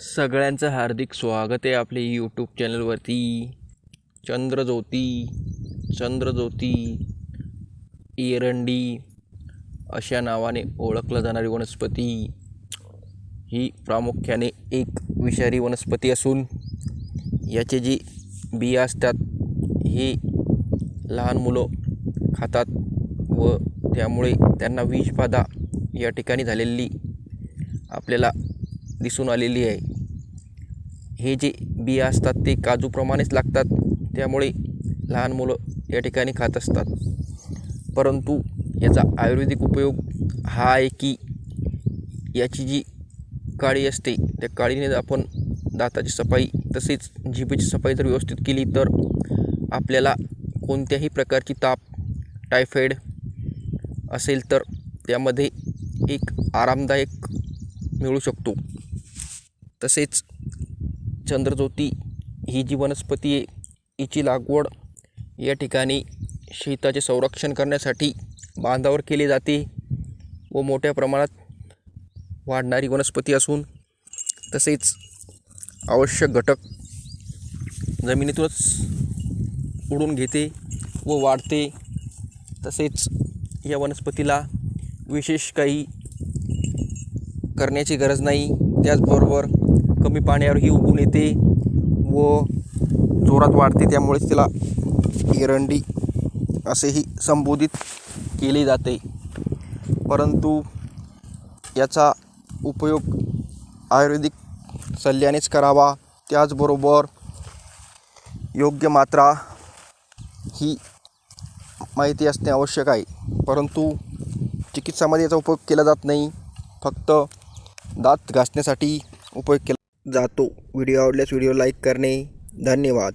सगळ्यांचं हार्दिक स्वागत आहे आपल्या यूट्यूब चॅनलवरती चंद्रज्योती चंद्रज्योती एरंडी अशा नावाने ओळखलं जाणारी वनस्पती. ही प्रामुख्याने एक विषारी वनस्पती असून याचे जी बिया असतात हे लहान मुलं खातात व त्यामुळे त्यांना विषबाधा या ठिकाणी झालेली आपल्याला दिसून आलेली आहे. हे जे बिया असतात ते काजूप्रमाणेच लागतात. त्यामुळे लहान मुलं या ठिकाणी खात असतात. परंतु याचा आयुर्वेदिक उपयोग हा आहे की याची जी काळी असते त्या काळीने आपण दाताची सफाई तसेच जिभेची सफाई जर व्यवस्थित केली तर आपल्याला कोणत्याही प्रकारची ताप टायफॉईड असेल तर त्यामध्ये एक आरामदायक मिळू शकतो. तसेच चंद्रज्योती ही जी वनस्पती आहे हिची लागवड या ठिकाणी शेताचे संरक्षण करण्यासाठी बांधावर केली जाते व मोठ्या प्रमाणात वाढणारी वनस्पती असून तसेच आवश्यक घटक जमिनीतूनच उडून घेते व वाढते. तसेच या वनस्पतीला विशेष काही करण्याची गरज नाही. त्याचबरोबर कमी पाण्यावरही उगून येते व जोरात वाढते. त्यामुळेच तिला एरंडी असेही संबोधित केले जाते. परंतु याचा उपयोग आयुर्वेदिक सल्ल्यानेच करावा. त्याचबरोबर योग्य मात्रा ही माहिती असणे आवश्यक आहे. परंतु चिकित्सामध्ये याचा उपयोग केला जात नाही. फक्त दात घासण्यासाठी उपयोग केला जातो. व्हिडिओ आवडल्यास व्हिडिओ लाईक करणे. धन्यवाद.